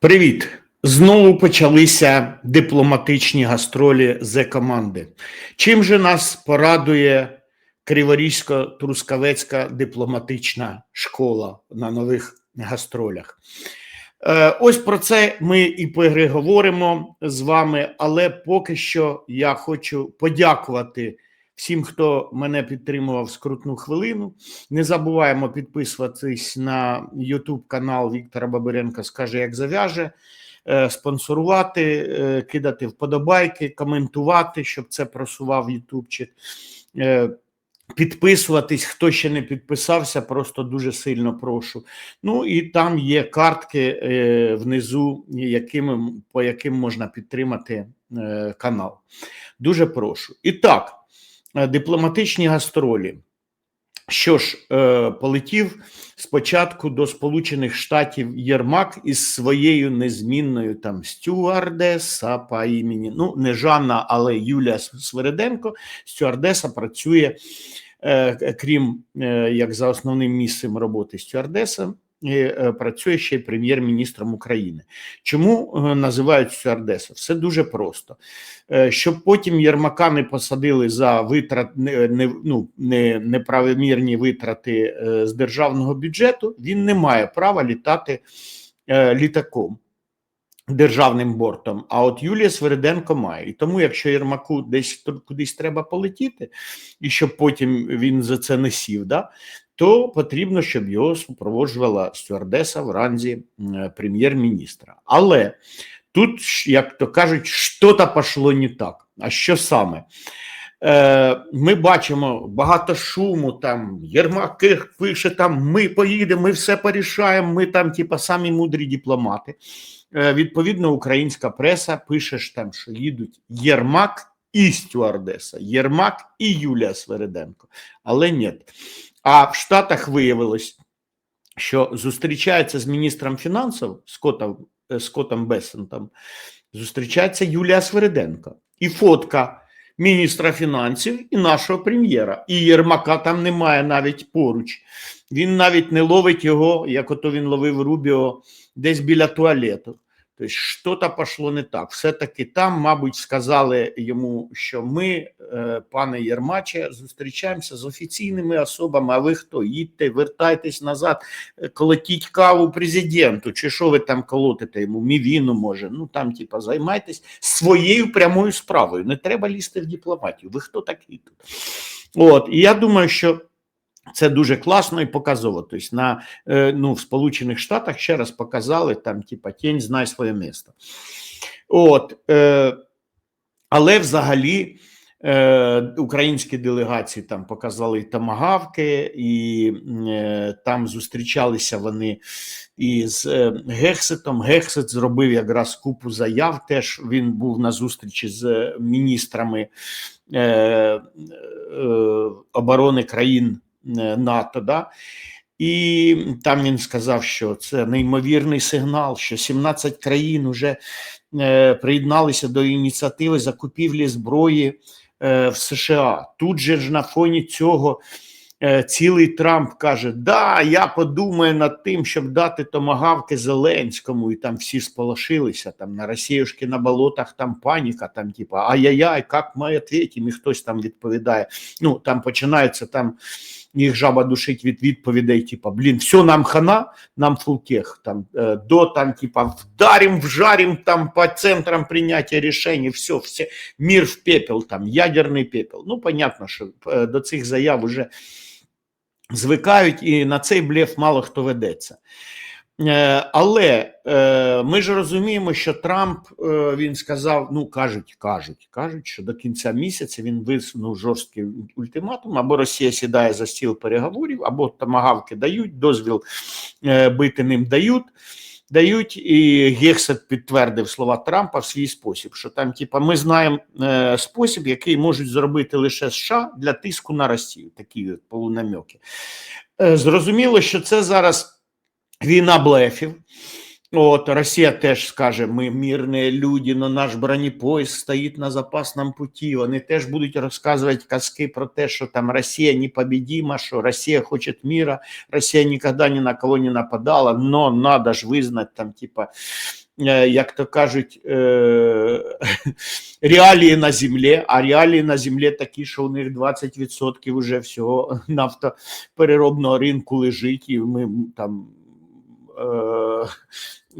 Привіт! Знову почалися дипломатичні гастролі з команди. Чим же нас порадує Криворізько-Трускавецька дипломатична школа на нових гастролях? Е, Ось про це ми і переговоримо з вами, але поки що я хочу подякувати всім, хто мене підтримував скрутну хвилину. Не забуваємо підписуватись на YouTube канал Віктора Бабиренка Скаже, як зав'яже, е, спонсорувати, е, кидати вподобайки, коментувати, щоб це просував Ютубчик. Е, Підписуватись, хто ще не підписався, просто дуже сильно прошу. Ну і там є картки внизу, якими, по яким можна підтримати канал. Дуже прошу. І так, дипломатичні гастролі. Що ж, е, полетів спочатку до Сполучених Штатів Єрмак із своєю незмінною там стюардеса по імені, ну не Жанна, але Юлія Свириденко. Стюардеса працює, е, крім е, як за основним місцем роботи стюардеса, е, працює ще й прем'єр-міністром України. Чому е, називають стюардеса? Все дуже просто. Е, Щоб потім Єрмака не посадили за витрат не, ну, не, неправомірні витрати е, з державного бюджету, він не має права літати е, літаком. Державним бортом, а от Юлія Свериденко має. І тому, якщо Єрмаку десь кудись треба полетіти, і щоб потім він за це не сів, да, то потрібно, щоб його супроводжувала стюардеса в ранзі е, прем'єр-міністра. Але тут, як то кажуть, що-то пішло не так. А що саме? Е, Ми бачимо багато шуму. Там Єрмак пише: там ми поїдемо, ми все порішаємо. Ми там, типа, самі мудрі дипломати. Е, Відповідно, українська преса пише ж там, що їдуть Єрмак і стюардеса, Єрмак і Юлія Свериденко. Але ні. А в Штатах виявилось, що зустрічається з міністром фінансів Скоттом, е, Скоттом Бесентом, зустрічається Юлія Свериденко. І фотка міністра фінансів і нашого прем'єра. І Єрмака там немає навіть поруч. Він навіть не ловить його, як ото він ловив Рубіо, десь біля туалету. Тобто, що-то пішло не так. Все-таки там, мабуть, сказали йому, що ми, е, пане Єрмаче, зустрічаємося з офіційними особами. А ви хто? Їдьте, вертайтесь назад, е, колотіть каву президенту. Чи що ви там колотите йому? Мівіну може. Ну там, типа, займайтесь своєю прямою справою. Не треба лізти в дипломатію. Ви хто такий тут? От, і я думаю, що. Це дуже класно і показово. Тобто на е, ну, в Сполучених Штатах ще раз показали там, типа, тінь знай своє місто. От, е, але взагалі е, українські делегації там показали тамагавки, і е, там зустрічалися вони із е, Гексетом. Гексет зробив якраз купу заяв. Теж він був на зустрічі з міністрами е, е, оборони країн. Е, НАТО. Да? І там він сказав, що це неймовірний сигнал, що 17 країн вже е, приєдналися до ініціативи закупівлі зброї е, в США. Тут же ж на фоні цього цілий Трамп каже: Да, я подумаю над тим, щоб дати томагавки Зеленському, і там всі сполошилися. Там на Росіюшки на болотах там паніка, там, типа, ай-яй-яй, як ми відповідаємо? І хтось там відповідає. Ну, там починається там їх жаба душить від відповідей, типа, блін, все нам хана, нам фултех, там, э, до, там, типа, вдарим, вжарим, там, по центрам прийняття рішень, все, все, мир в пепел, там, ядерний пепел. Ну, понятно, що э, до цих заяв уже звикають, і на цей блеф мало хто ведеться. Е, але е, ми ж розуміємо, що Трамп е, він сказав: ну кажуть, кажуть, кажуть, що до кінця місяця він висунув жорсткий ультиматум, або Росія сідає за стіл переговорів, або тамагавки дають, дозвіл бити ним дають. Дають, і Гексет підтвердив слова Трампа в свій спосіб, що там, типа, ми знаємо е, спосіб, який можуть зробити лише США для тиску на Росію, такі полунамьоки. Е, зрозуміло, що це зараз. Війна блефів. От Росія теж скаже: ми мирні люди, но наш бронепоїзд стоїть на запасному путі. Вони теж будуть розказувати казки про те, що там Росія непобедима, що Росія хоче мира, Росія ніколи ні на кого не нападала, но надо ж визнати там, типа. е, як то кажуть, е, реалії на землі, а реалії на землі такі, що у них 20% вже всього нафтопереробного ринку лежить, і ми там е,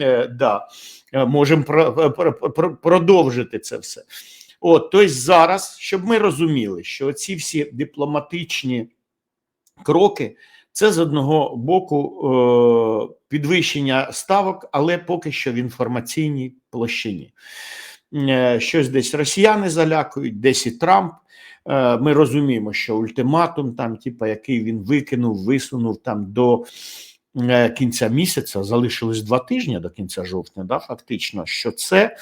е, да, е, можемо про, про, про, продовжити це все. От, тобто зараз, щоб ми розуміли, що ці всі дипломатичні кроки це з одного боку е, підвищення ставок, але поки що в інформаційній площині. Е, щось десь росіяни залякують, десь і Трамп. Е, ми розуміємо, що ультиматум, там, типу, який він викинув, висунув там до е, кінця місяця, залишилось два тижні до кінця жовтня, да, фактично, що це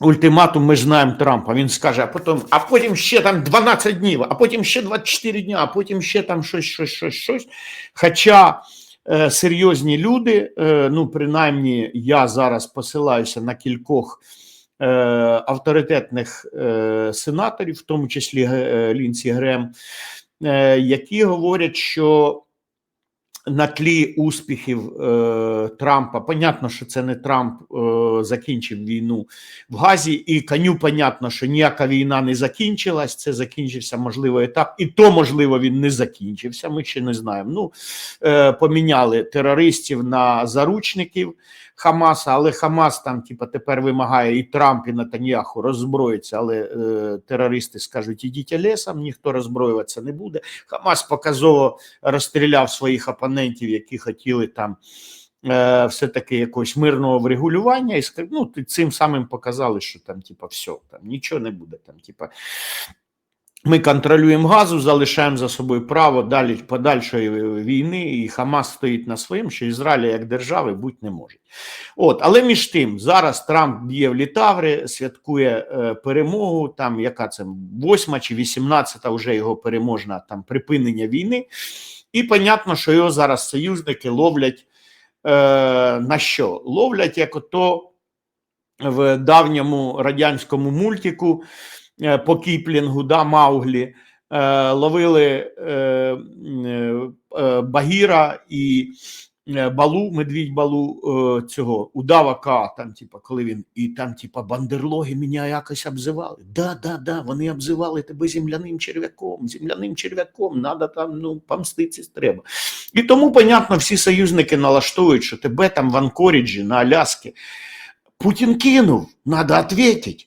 ультиматум, ми знаємо Трампа. Він скаже, а потім, а потім ще там 12 днів, а потім ще 24 дні, а потім ще там щось, щось, щось, щось. Хоча е, серйозні люди, е, ну принаймні, я зараз посилаюся на кількох е, авторитетних е, сенаторів, в тому числі е, Лінсі Грем, е, які говорять, що на тлі успіхів е, Трампа, понятно, що це не Трамп е, закінчив війну в Газі, і коню понятно, що ніяка війна не закінчилась. Це закінчився можливо етап, і то можливо він не закінчився. Ми ще не знаємо. Ну е, поміняли терористів на заручників Хамаса, але Хамас там, типа, тепер вимагає і Трамп, і Натаньяху роззброїться, але е, терористи скажуть: ідіть лісом, ніхто роззброюватися не буде. Хамас показово розстріляв своїх опонентів, які хотіли там. е, Все-таки якогось мирного врегулювання, і ну, цим самим показали, що там, типа, все, там нічого не буде. Там, типа, ми контролюємо газу, залишаємо за собою право далі подальшої війни, і Хамас стоїть на своєму, що Ізраїля як держави бути не може. От, але між тим, зараз Трамп б'є в Літаври, святкує е, перемогу. Там яка це восьма чи вісімнадцята вже його переможна там припинення війни. І понятно, що його зараз союзники ловлять е, на що? Ловлять як ото в давньому радянському мультику. Е, по Кіплінгу, да, Мауглі, е, ловили е, Багіра і Балу, медвідь Балу цього удава К, там, типа, коли він і там, типа, бандерлоги мене якось обзивали. Да, да, да, вони обзивали тебе земляним черв'яком, земляним черв'яком, надо там ну, помститися треба. І тому, понятно, всі союзники налаштовують, що тебе там в Анкоріджі на Аляскі Путін кинув, треба відповідати.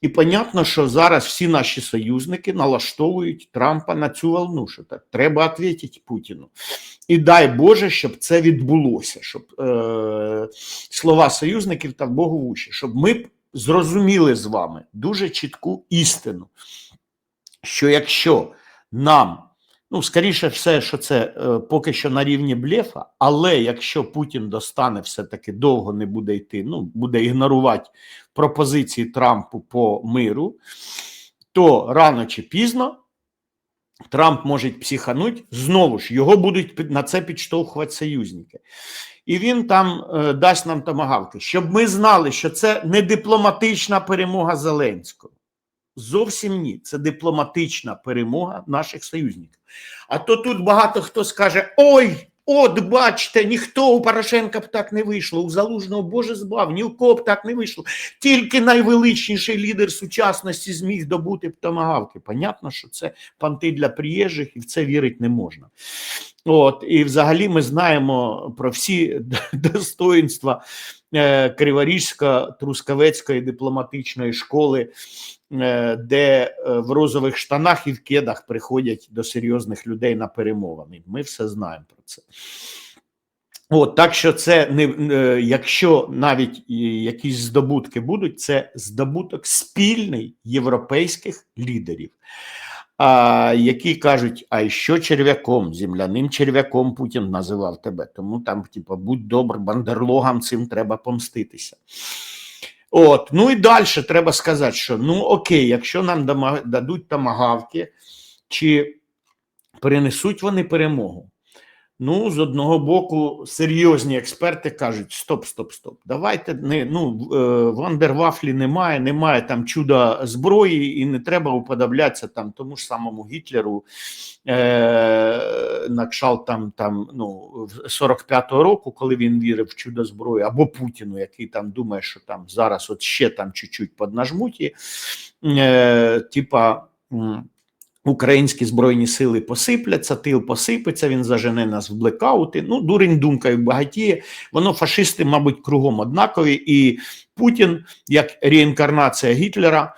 І понятно, що зараз всі наші союзники налаштовують Трампа на цю волну, що так треба відповідати Путіну. І дай Боже, щоб це відбулося, щоб е, слова союзників так Богу в уші, щоб ми зрозуміли з вами дуже чітку істину, що якщо нам Ну, скоріше все, що це е, поки що на рівні блефа, але якщо Путін достане, все-таки довго не буде йти, ну буде ігнорувати пропозиції Трампу по миру, то рано чи пізно Трамп може психануть, знову ж його будуть на це підштовхувати союзники. І він там е, дасть нам томагавки, щоб ми знали, що це не дипломатична перемога Зеленського. Зовсім ні. Це дипломатична перемога наших союзників. А то тут багато хто скаже: ой, от бачите, ніхто у Порошенка б так не вийшло, у Залужного Боже збав, ні у кого б так не вийшло. Тільки найвеличніший лідер сучасності зміг добути томагавки. Понятно, що це панти для приїжджих, і в це вірити не можна. От, І взагалі ми знаємо про всі достоїнства е, Криворізька Трускавецької дипломатичної школи. Е, де е, в розових штанах і в кедах приходять до серйозних людей на перемовини. Ми все знаємо про це. От, Так що це не якщо навіть якісь здобутки будуть, це здобуток спільний європейських лідерів, а, які кажуть, а що черв'яком, земляним черв'яком Путін називав тебе. Тому там, типу, будь добр, бандерлогам цим треба помститися. От, ну і далі треба сказати, що ну окей, якщо нам дадуть тамагавки, чи перенесуть вони перемогу. Ну, з одного боку, серйозні експерти кажуть: стоп, стоп, стоп. Давайте не ну е, Вандервафлі немає, немає там чуда зброї, і не треба уподоблятися там тому ж самому Гітлеру. Е, на кшалт там, там ну, 45-го року, коли він вірив в чудо зброї, або Путіну, який там думає, що там зараз от ще там чуть-чуть поднажмуть, е, типа. Українські збройні сили посипляться, тил посипеться, він зажене нас в блекаути. Ну, дурень думкою багатіє. Воно фашисти, мабуть, кругом однакові, і Путін, як реінкарнація Гітлера,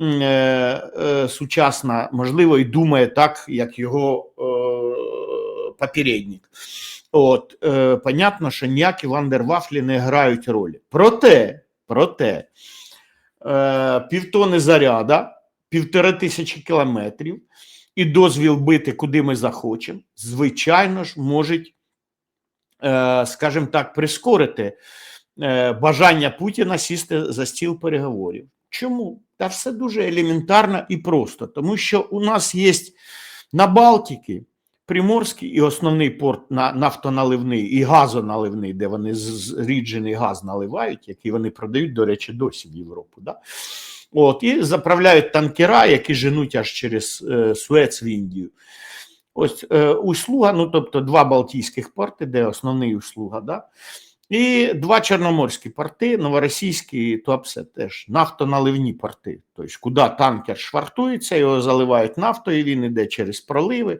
е, е, сучасна, можливо, і думає так, як його е, попередник. От, е, понятно, що ніякі вандервафлі не грають ролі. Проте, проте, е, півтони заряда, півтори тисячі кілометрів і дозвіл бити, куди ми захочемо, звичайно ж, можуть, е, скажімо так, прискорити е, бажання Путіна сісти за стіл переговорів. Чому? Та все дуже елементарно і просто, тому що у нас є на Балтіки Приморський і основний порт на нафтоналивний і газоналивний, де вони зріджений газ наливають, який вони продають, до речі, досі в Європу. Да? От, і заправляють танкера, які женуть аж через е, Суец в Індію. Ось е, услуга, ну тобто два Балтійських порти, де основний услуга, да? І два чорноморські порти, новоросійські і Туапсе теж нафтоналивні порти. Тобто, куди танкер швартується, його заливають нафтою, він іде через проливи.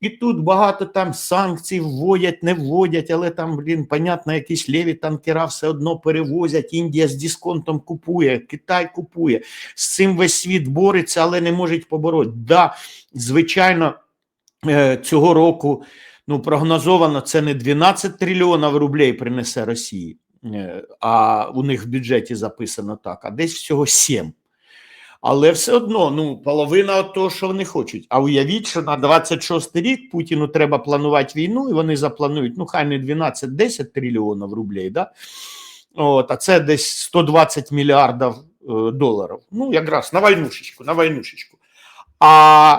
І тут багато там санкцій вводять, не вводять, але там, блін, понятно, якісь ліві танкера все одно перевозять. Індія з дисконтом купує, Китай купує. З цим весь світ бореться, але не можуть побороти. Да, звичайно, е, цього року ну, прогнозовано це не 12 трильйонів рублей принесе Росії, е, а у них в бюджеті записано так, а десь всього 7. Але все одно, ну, половина от того, що вони хочуть. А уявіть, що на 26 рік Путіну треба планувати війну, і вони запланують, ну, хай не 12-10 трильйонів рублей, да? От, а це десь 120 мільярдів е, доларів. Ну, якраз на войнушечку, на войнушечку. А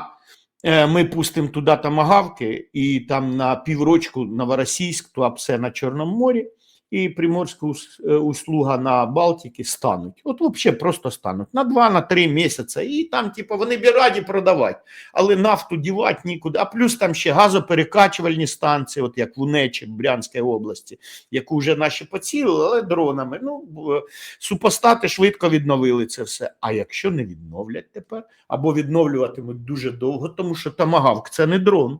ми пустимо туди тамагавки, і там на піврочку Новоросійськ, Туапсе на Чорному морі, і Приморська е, услуга на Балтіки стануть. От взагалі просто стануть на 2-3 місяці. І там, типу, вони б раді продавати, але нафту дівати нікуди. А плюс там ще газоперекачувальні станції, от як в Унечі, в Брянській області, яку вже наші поцілили, але дронами. Ну, супостати швидко відновили це все. А якщо не відновлять тепер, або відновлюватимуть дуже довго, тому що тамагавк це не дрон.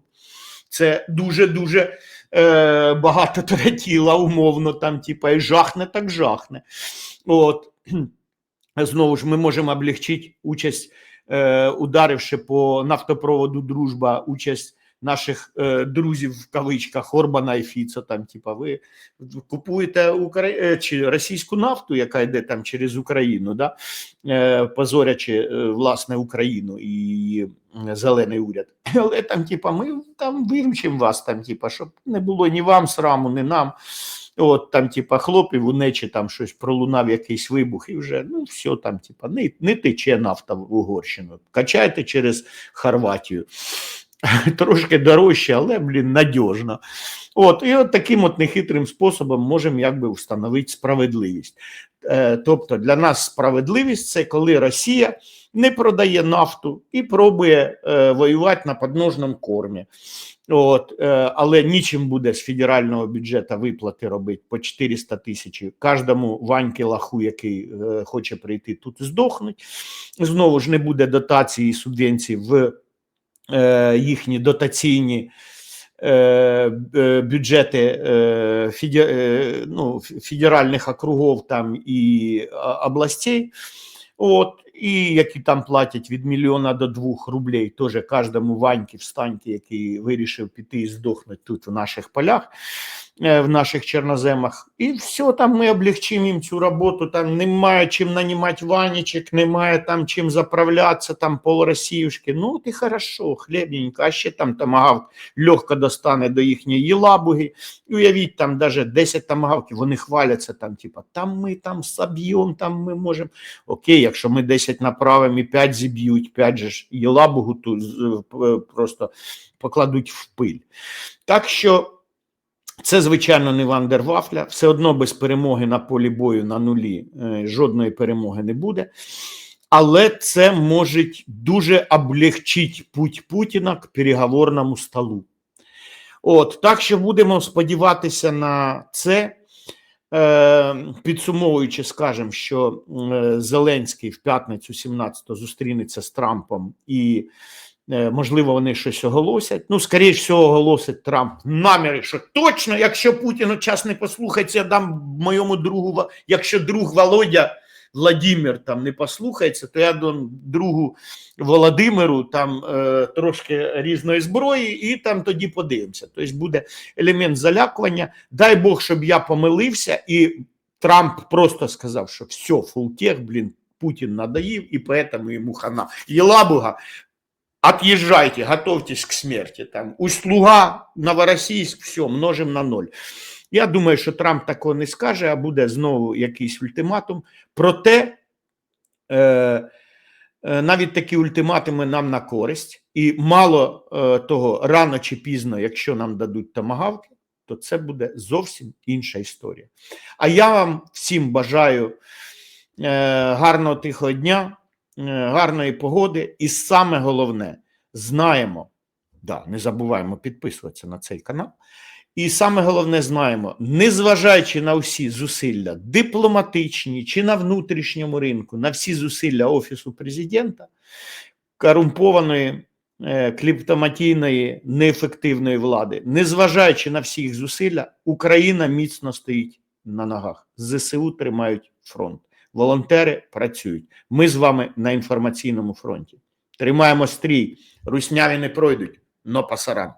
Це дуже-дуже е, багато третіла, умовно, там, типа, і жахне, так жахне. От. Знову ж ми можемо облегчити участь, е, ударивши по нафтопроводу Дружба, участь наших е, друзів в кавичках Орбана і Фіцо. Там, типа, ви купуєте Укра... е, чи російську нафту, яка йде там через Україну, да? е, позорячи е, власне Україну і зелений уряд. Але там, типа, ми там виручимо вас, там, типа, щоб не було ні вам сраму, ні нам. От там, типа, хлопів у нечі там щось пролунав якийсь вибух, і вже ну все там, типа, не, не тече нафта в Угорщину. Качайте через Хорватію. Трошки дорожче, але, блін, надіжно. От, і от таким от нехитрим способом можемо якби встановити справедливість. Е, тобто для нас справедливість це коли Росія не продає нафту і пробує е, воювати на подножному кормі. От, е, але нічим буде з федерального бюджету виплати робити по 400 тисяч. Кожному Ваньки лаху, який хоче прийти тут, здохнуть. Знову ж не буде дотації і субвенцій в їхні дотаційні е, е, бюджети е, е, ну, федеральних округов там і областей. От, і які там платять від мільйона до двох рублей, теж кожному Ваньки встаньки, який вирішив піти і здохнути тут в наших полях, е, в наших чорноземах. І все, там ми облегчимо їм цю роботу. Там немає чим нанімати ванічок, немає там чим заправлятися, там полросіюшки. Ну, ти хорошо, хлібненько, а ще там тамагавк легко достане до їхньої єлабуги. Уявіть, там даже 10 тамагавків, вони хваляться там, типа, там ми там соб'ємо, там ми можемо. Окей, якщо ми 10 направимо і 5 зіб'ють, 5 же ж єлабугу ту е, просто покладуть в пиль. Так що Це, звичайно, не Вандервафля. Все одно без перемоги на полі бою на нулі е, жодної перемоги не буде. Але це може дуже облегчити путь Путіна к переговорному столу. От, так що будемо сподіватися на це. Е, підсумовуючи, скажемо, що е, Зеленський в п'ятницю 17-го зустрінеться з Трампом і Можливо, вони щось оголосять. Ну, скоріш всього, оголосить Трамп наміри, що точно, якщо Путін час не послухається, я дам моєму другу, якщо друг Володя Владимир там не послухається, то я дам другу Володимиру там е, трошки різної зброї, і там тоді подивимося. Тобто буде елемент залякування. Дай Бог, щоб я помилився, і Трамп просто сказав, що все, фултех, блін, Путін надоїв, і поэтому йому хана. Єлабуга, отъезжайте, готовьтесь к смерти. Там Услуга, Новороссийск, все, множим на ноль. Я думаю, що Трамп такого не скаже, а буде знову якийсь ультиматум. Проте е, навіть такі ультиматуми нам на користь, і мало е, того, рано чи пізно, якщо нам дадуть томагавки, то це буде зовсім інша історія. А я вам всім бажаю е, гарного тихого дня, гарної погоди, і саме головне, знаємо, да, не забуваємо підписуватися на цей канал. І саме головне знаємо, незважаючи на всі зусилля дипломатичні чи на внутрішньому ринку, на всі зусилля Офісу президента, корумпованої, е, кліптоматійної, неефективної влади, незважаючи на всі їх зусилля, Україна міцно стоїть на ногах. ЗСУ тримають фронт. Волонтери працюють. Ми з вами на інформаційному фронті. Тримаємо стрій. Русняві не пройдуть, но пасаран.